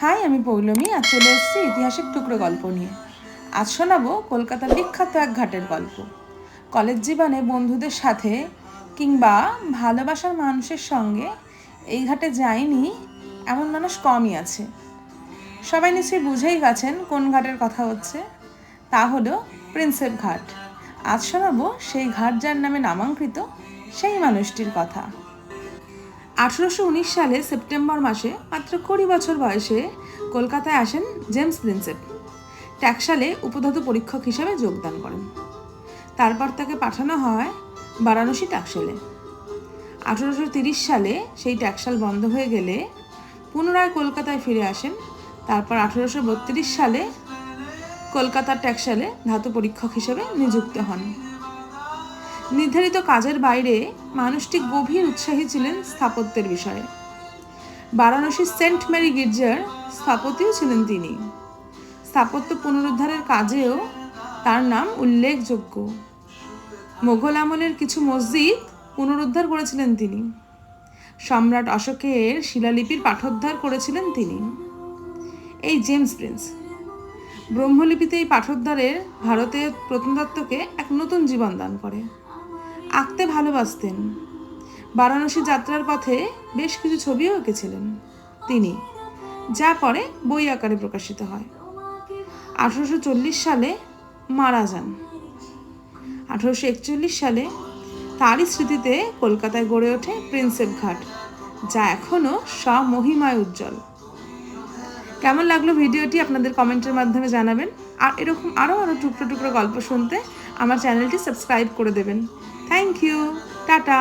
High, আমি পৌলমী, আজ চলে এসেছি ইতিহাসের টুকরো গল্প নিয়ে। আজ শোনাবো কলকাতার বিখ্যাত এক ঘাটের গল্প। কলেজ জীবনে বন্ধুদের সাথে কিংবা ভালোবাসার মানুষের সঙ্গে এই ঘাটে যায়নি এমন মানুষ কমই আছে। সবাই নিশ্চয়ই বুঝেই গেছেন কোন ঘাটের কথা হচ্ছে। তা হলো প্রিন্সেপ ঘাট। আজ শোনাবো সেই ঘাট যার নামে নামাঙ্কিত সেই মানুষটির কথা। আঠারোশো সালে সেপ্টেম্বর মাসে মাত্র কুড়ি বছর বয়সে কলকাতায় আসেন জেমস প্রিন্সেপ। ট্যাক্সালে উপধাতু পরীক্ষক হিসেবে যোগদান করেন। তারপর তাকে পাঠানো হয় বারাণসী ট্যাক্সালে আঠারোশো সালে সেই ট্যাক্সাল বন্ধ হয়ে গেলে পুনরায় কলকাতায় ফিরে আসেন। তারপর আঠারোশো সালে কলকাতার ট্যাক্সালে ধাতু পরীক্ষক হিসেবে নিযুক্ত হন। নির্ধারিত কাজের বাইরে মানুষটি গভীর উৎসাহী ছিলেন স্থাপত্যের বিষয়ে। বারাণসীর সেন্ট মেরি গির্জার স্থপতিও ছিলেন তিনি। স্থাপত্য পুনরুদ্ধারের কাজেও তার নাম উল্লেখযোগ্য। মোগল আমলের কিছু মসজিদ পুনরুদ্ধার করেছিলেন তিনি। সম্রাট অশোকের শিলালিপির পাঠোদ্ধার করেছিলেন তিনি। এই জেমস প্রিন্স, ব্রহ্মলিপিতে এই পাঠোদ্ধারের ভারতের প্রত্নতত্ত্বকে এক নতুন জীবন দান করে। আঁকতে ভালোবাসতেন। বারাণসী যাত্রার পথে বেশ কিছু ছবিও এঁকেছিলেন তিনি, যা পরে বই আকারে প্রকাশিত হয়। আঠারোশো চল্লিশ সালে মারা যান। আঠারোশো একচল্লিশ সালে তারই স্মৃতিতে কলকাতায় গড়ে ওঠে প্রিন্সেপ ঘাট, যা এখনও স্বমহিমায় উজ্জ্বল। কেমন লাগল ভিডিওটি আপনাদের কমেন্টের মাধ্যমে জানাবেন। আর এরকম আরও আরও টুকরো টুকরো গল্প শুনতে আমার চ্যানেলটি সাবস্ক্রাইব করে দেবেন। Thank you tata.